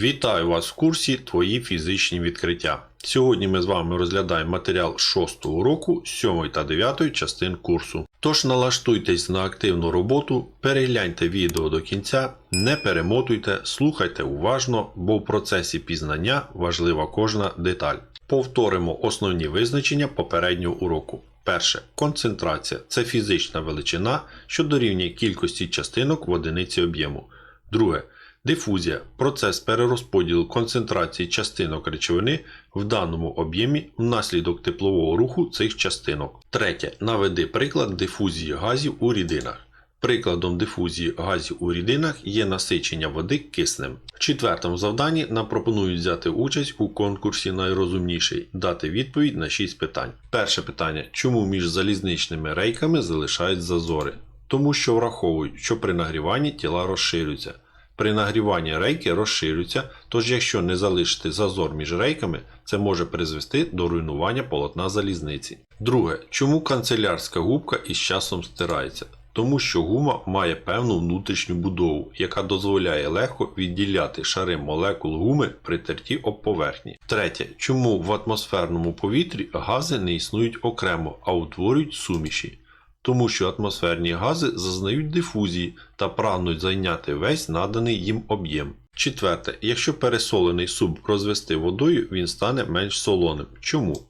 Вітаю вас в курсі Твої фізичні відкриття. Сьогодні ми з вами розглядаємо матеріал 6 уроку 7 та 9 частин курсу. Тож налаштуйтесь на активну роботу, перегляньте відео до кінця, не перемотуйте, слухайте уважно, бо в процесі пізнання важлива кожна деталь. Повторимо основні визначення попереднього уроку. Перше. Концентрація це фізична величина, що дорівнює кількості частинок в одиниці об'єму. Друге. Дифузія процес перерозподілу концентрації частинок речовини в даному об'ємі внаслідок теплового руху цих частинок. Третє. Наведи приклад дифузії газів у рідинах. Прикладом дифузії газів у рідинах є насичення води киснем. В четвертому завданні нам пропонують взяти участь у конкурсі найрозумніший, дати відповідь на 6 питань. Перше питання: чому між залізничними рейками залишають зазори? Тому що враховують, що при нагріванні тіла розширюються. При нагріванні рейки розширюються, тож якщо не залишити зазор між рейками, це може призвести до руйнування полотна залізниці. Друге, чому канцелярська губка із часом стирається? Тому що гума має певну внутрішню будову, яка дозволяє легко відділяти шари молекул гуми при терті об поверхні. Третє, чому в атмосферному повітрі гази не існують окремо, а утворюють суміші? Тому що атмосферні гази зазнають дифузії та прагнуть зайняти весь наданий їм об'єм. Четверте, якщо пересолений суп розвести водою, він стане менш солоним. Чому?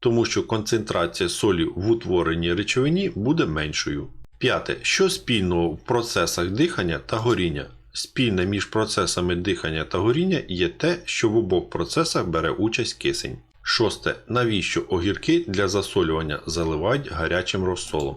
Тому що концентрація солі в утвореній речовині буде меншою. П'яте. Що спільного в процесах дихання та горіння? Спільне між процесами дихання та горіння є те, що в обох процесах бере участь кисень. Шосте. Навіщо огірки для засолювання заливають гарячим розсолом?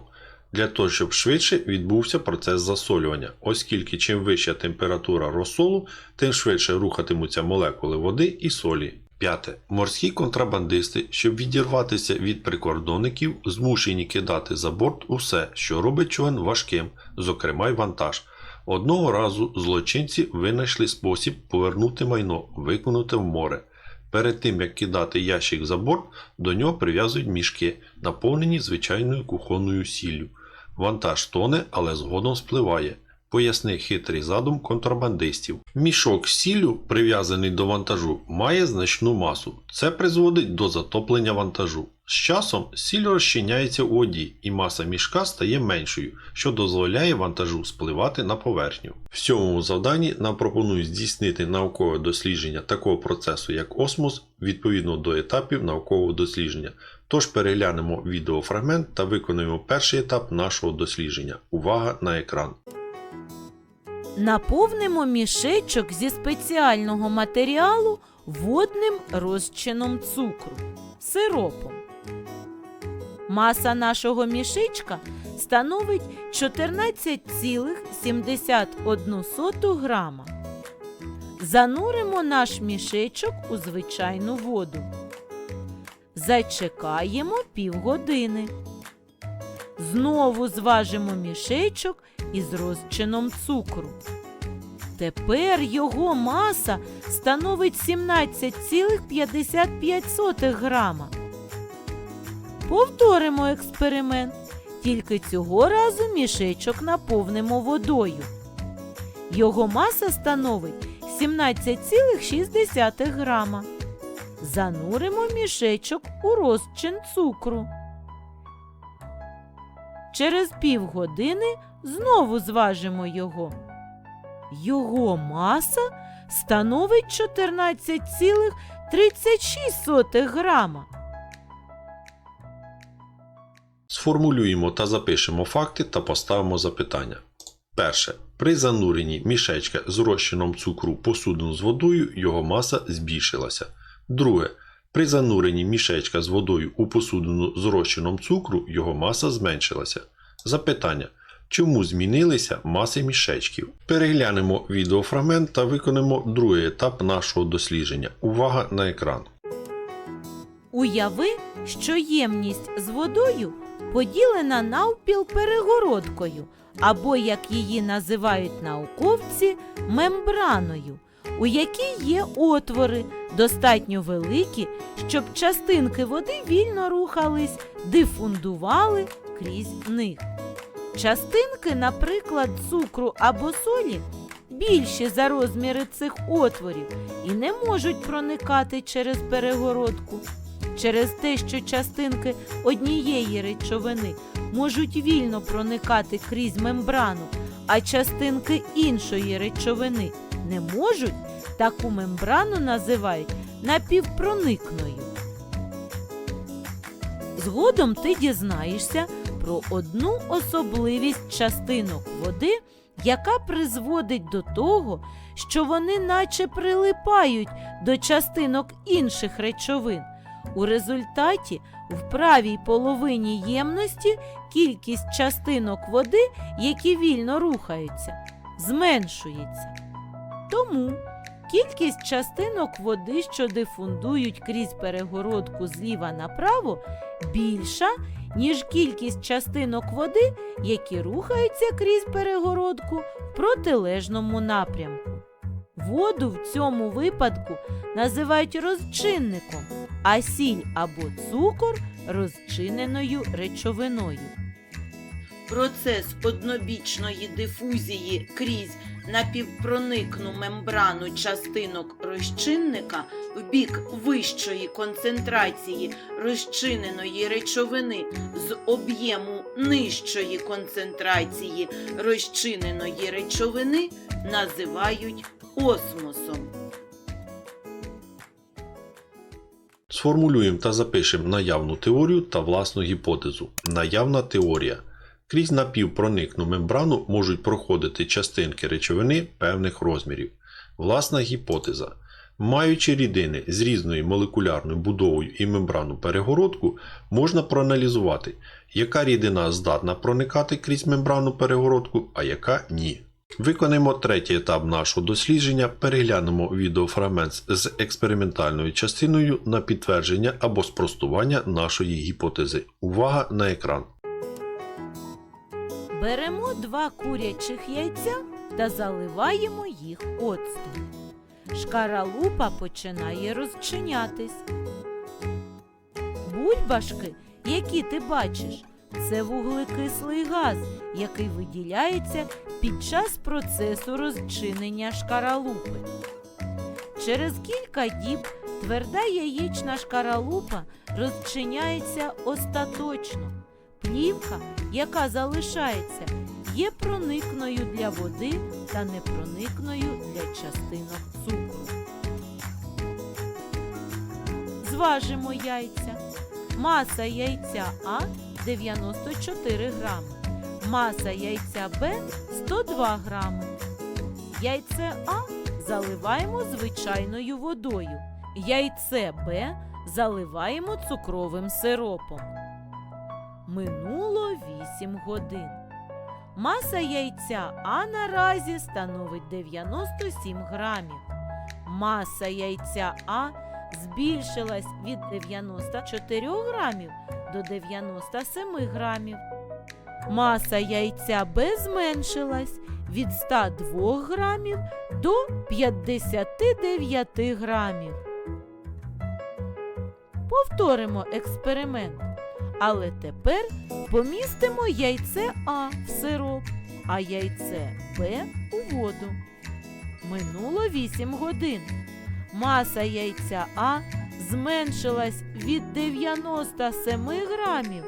Для того, щоб швидше відбувся процес засолювання, оскільки чим вища температура розсолу, тим швидше рухатимуться молекули води і солі. П'яте. Морські контрабандисти, щоб відірватися від прикордонників, змушені кидати за борт усе, що робить човен важким, зокрема й вантаж. Одного разу злочинці винайшли спосіб повернути майно, виконуте в море. Перед тим як кидати ящик за борт, до нього прив'язують мішки, наповнені звичайною кухонною сіллю. Вантаж тоне, але згодом спливає. Поясни хитрий задум контрабандистів. Мішок сіллю, прив'язаний до вантажу, має значну масу. Це призводить до затоплення вантажу. З часом сіль розчиняється у воді, і маса мішка стає меншою, що дозволяє вантажу спливати на поверхню. В сьомому завданні нам пропонують здійснити наукове дослідження такого процесу, як осмос, відповідно до етапів наукового дослідження. Тож переглянемо відеофрагмент та виконуємо перший етап нашого дослідження. Увага на екран. Наповнимо мішечок зі спеціального матеріалу водним розчином цукру сиропом. Маса нашого мішечка становить 14,71 грама. Зануримо наш мішечок у звичайну воду. Зачекаємо півгодини. Знову зважимо мішечок із розчином цукру. Тепер його маса становить 17,55 грама. Повторимо експеримент. Тільки цього разу мішечок наповнимо водою. Його маса становить 17,6 грама. Зануримо мішечок у розчин цукру. Через півгодини знову зважимо його. Його маса становить 14,36 грама. Сформулюємо та запишемо факти та поставимо запитання. Перше. При зануренні мішечка з розчином цукру посудину з водою його маса збільшилася. Друге. При зануренні мішечка з водою у посудину з розчином цукру його маса зменшилася. Запитання. Чому змінилися маси мішечків? Переглянемо відеофрагмент та виконаємо другий етап нашого дослідження. Увага на екран. Уяви, що ємність з водою поділена навпіл перегородкою, або, як її називають науковці, мембраною, у якій є отвори, достатньо великі, щоб частинки води вільно рухались, дифундували крізь них. Частинки, наприклад, цукру або солі, більші за розміри цих отворів і не можуть проникати через перегородку. Через те, що частинки однієї речовини можуть вільно проникати крізь мембрану, а частинки іншої речовини не можуть, таку мембрану називають напівпроникною. Згодом ти дізнаєшся про одну особливість частинок води, яка призводить до того, що вони наче прилипають до частинок інших речовин. У результаті в правій половині ємності кількість частинок води, які вільно рухаються, зменшується. Тому кількість частинок води, що дифундують крізь перегородку зліва направо, більша, ніж кількість частинок води, які рухаються крізь перегородку в протилежному напрямку. Воду в цьому випадку називають розчинником, а сіль або цукор розчиненою речовиною. Процес однобічної дифузії крізь напівпроникну мембрану частинок розчинника в бік вищої концентрації розчиненої речовини з об'єму нижчої концентрації розчиненої речовини називають осмосом. Сформулюємо та запишемо наявну теорію та власну гіпотезу. Наявна теорія. Крізь напівпроникну мембрану можуть проходити частинки речовини певних розмірів. Власна гіпотеза. Маючи рідини з різною молекулярною будовою і мембрану перегородку, можна проаналізувати, яка рідина здатна проникати крізь мембрану перегородку, а яка ні. Виконаємо третій етап нашого дослідження, переглянемо відеофрагмент з експериментальною частиною на підтвердження або спростування нашої гіпотези. Увага на екран. Беремо два курячих яйця та заливаємо їх оцтом. Шкаралупа починає розчинятись. Бульбашки, які ти бачиш, це вуглекислий газ, який виділяється під час процесу розчинення шкаралупи. Через кілька діб тверда яєчна шкаралупа розчиняється остаточно. Плівка, яка залишається, є проникною для води та непроникною для частинок цукру. Зважимо яйця. Маса яйця А 94 грами. Маса яйця Б 102 грами. Яйце А заливаємо звичайною водою. Яйце Б заливаємо цукровим сиропом. Минуло 8 годин. Маса яйця А наразі становить 97 грамів. Маса яйця А збільшилась від 94 грамів до 97 грамів. Маса яйця Б зменшилась від 102 грамів до 59 грамів. Повторимо експеримент. Але тепер помістимо яйце А в сироп, а яйце Б у воду. Минуло 8 годин. Маса яйця А зменшилась від 97 грамів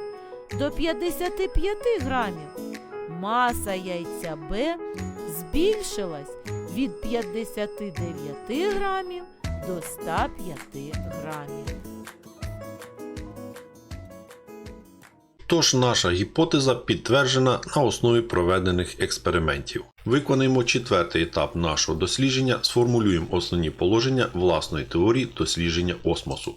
до 55 грамів. Маса яйця Б збільшилась від 59 грамів до 105 грамів. Тож наша гіпотеза підтверджена на основі проведених експериментів. Виконаємо четвертий етап нашого дослідження, сформулюємо основні положення власної теорії дослідження осмосу.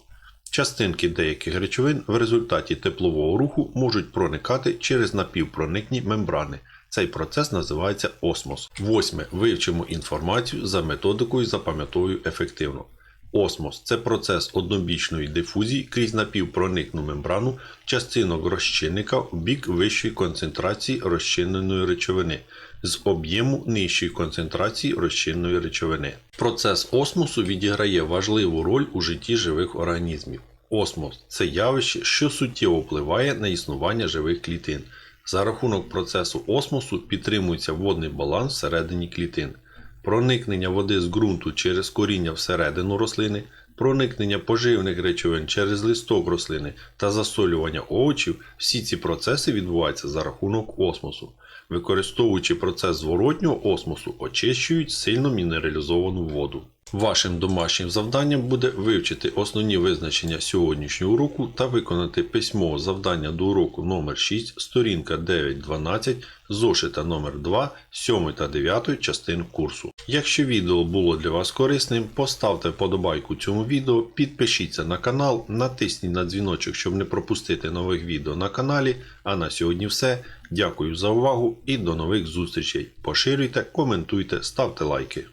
Частинки деяких речовин в результаті теплового руху можуть проникати через напівпроникні мембрани. Цей процес називається осмос. Восьме. Вивчимо інформацію за методикою запам'ятовую ефективно. Осмос це процес однобічної дифузії крізь напівпроникну мембрану частинок розчинника в бік вищої концентрації розчиненої речовини з об'єму нижчої концентрації розчинної речовини. Процес осмосу відіграє важливу роль у житті живих організмів. Осмос це явище, що суттєво впливає на існування живих клітин. За рахунок процесу осмосу підтримується водний баланс всередині клітин. Проникнення води з ґрунту через коріння всередину рослини, проникнення поживних речовин через листок рослини та засолювання овочів, всі ці процеси відбуваються за рахунок осмосу. Використовуючи процес зворотнього осмосу, очищують сильно мінералізовану воду. Вашим домашнім завданням буде вивчити основні визначення сьогоднішнього уроку та виконати письмове завдання до уроку номер 6, сторінка 9.12, зошита номер 2, 7 та 9 частин курсу. Якщо відео було для вас корисним, поставте вподобайку цьому відео, підпишіться на канал, натисніть на дзвіночок, щоб не пропустити нових відео на каналі. А на сьогодні все. Дякую за увагу і до нових зустрічей. Поширюйте, коментуйте, ставте лайки.